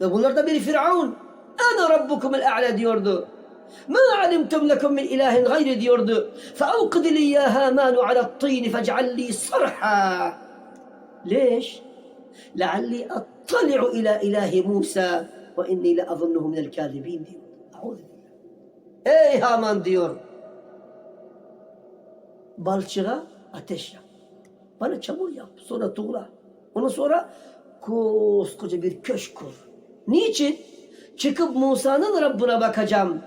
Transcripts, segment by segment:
Ve bunlardan biri Firavun. Ana rabbukumul a'la diyordu. Ma alimtum lekum min ilahin gayri diyordu. Feavqid li ya Hamanu ala tîni fec'al li sarha. Leş? Lealli attali'u ila ilahi Musa ve inni le azunnuhu minel kâzibîn diyor. Ey Haman diyor. Balçığa ateş yap. Bana çamur yap. Sonra tuğla. Ondan sonra koskoca bir köşk kur. Niçin? Çıkıp Musa'nın Rabbine bakacağım.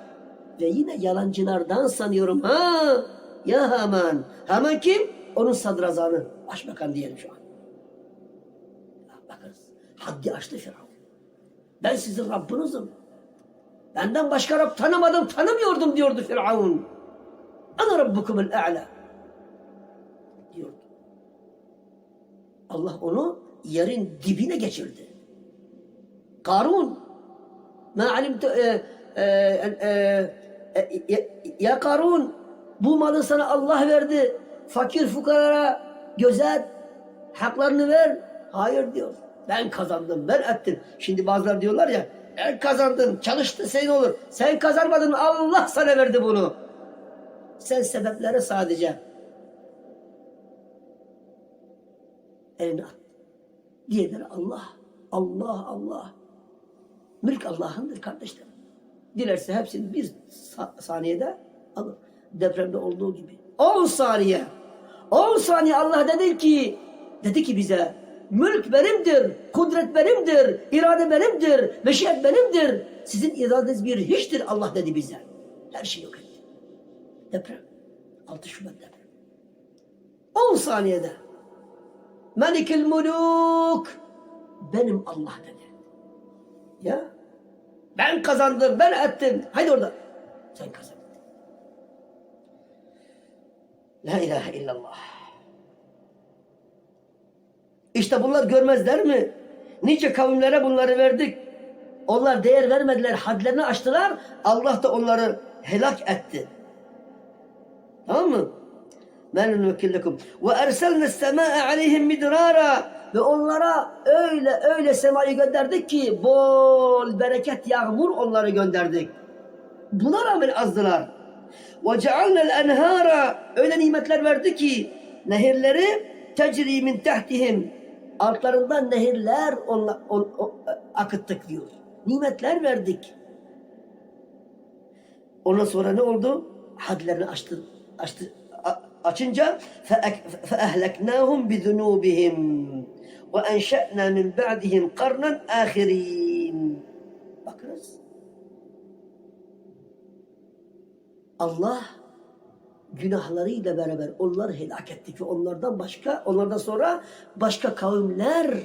Ve yine yalancılardan sanıyorum. Ha, ya Haman. Haman kim? Onun sadrazanı. Başbakan diyelim şu an. Bakınız. Haddi aştı Firavun. Ben sizin Rabbinizim. Benden başka Rab tanımadım, tanımıyordum diyordu Firavun. Ana Rabbukumul A'la. Diyordu. Allah onu yerin dibine geçirdi. Karun. Ma alimtu e, e, e, e, ya, Karun bu malı sana Allah verdi. Fakir fukarara gözet. Haklarını ver. Hayır diyor. Ben kazandım. Ben ettim. Şimdi bazıları diyorlar ya ben kazandım. Çalıştı senin olur. Sen kazanmadın. Allah sana verdi bunu. Sen sebepleri sadece elini at. Diğerleri Allah. Allah Allah. Mülk Allah'ındır kardeşlerim. Dilerse hepsini bir sa- saniyede alır. Depremde olduğu gibi. 10 saniye. 10 saniye Allah dedi ki dedi ki bize mülk benimdir, kudret benimdir, irade benimdir, meşiyet benimdir. Sizin iradeniz bir hiçtir Allah dedi bize. Her şey yok etti. Deprem. 6 Şubat deprem. 10 saniyede. Melikül muluk. Benim Allah dedi. Ya. Ben kazandım, ben ettim. Haydi orada. Sen kazandın. La ilahe illallah. İşte bunlar görmezler mi? Nice kavimlere bunları verdik. Onlar değer vermediler, hadlerini aştılar. Allah da onları helak etti. Tamam mı? Men vekillekum. Ve erselne semâe aleyhim midrara. Ve onlara öyle öyle semayı gönderdik ki bol bereket yağmur onları gönderdik. Buna rağmen azdılar. Ve cealnel enhara. Öyle nimetler verdi ki nehirleri tecri min tahtihim. Altlarından nehirler onla, on, o- akıttık diyor. Nimetler verdik. Ondan sonra ne oldu? Hadlerini açtı, açtı, a- açınca فَأَهْلَكْنَاهُمْ بِذُنُوبِهِمْ ve enşe'na min ba'dihim karnen ahirin. Bakınız. Allah günahlarıyla beraber onları helak etti ki onlardan başka, onlardan sonra başka kavimler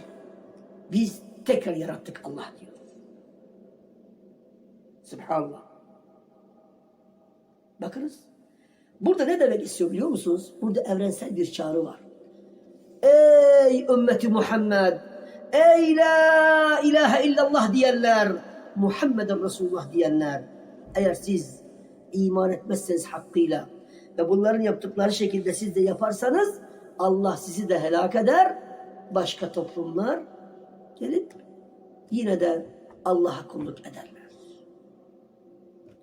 biz tekrar yarattık Allah diyor. Subhanallah. Bakınız. Burada ne demek istiyor biliyor musunuz? Burada evrensel bir çağrı var. Ey ümmeti Muhammed! Ey la ilahe illallah diyenler! Muhammeden Resulullah diyenler! Eğer siz iman etmezseniz hakkıyla ve bunların yaptıkları şekilde siz de yaparsanız Allah sizi de helak eder. Başka toplumlar gelip yine de Allah'a kulluk ederler.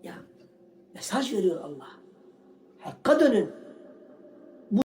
Ya mesaj veriyor Allah. Hakka dönün.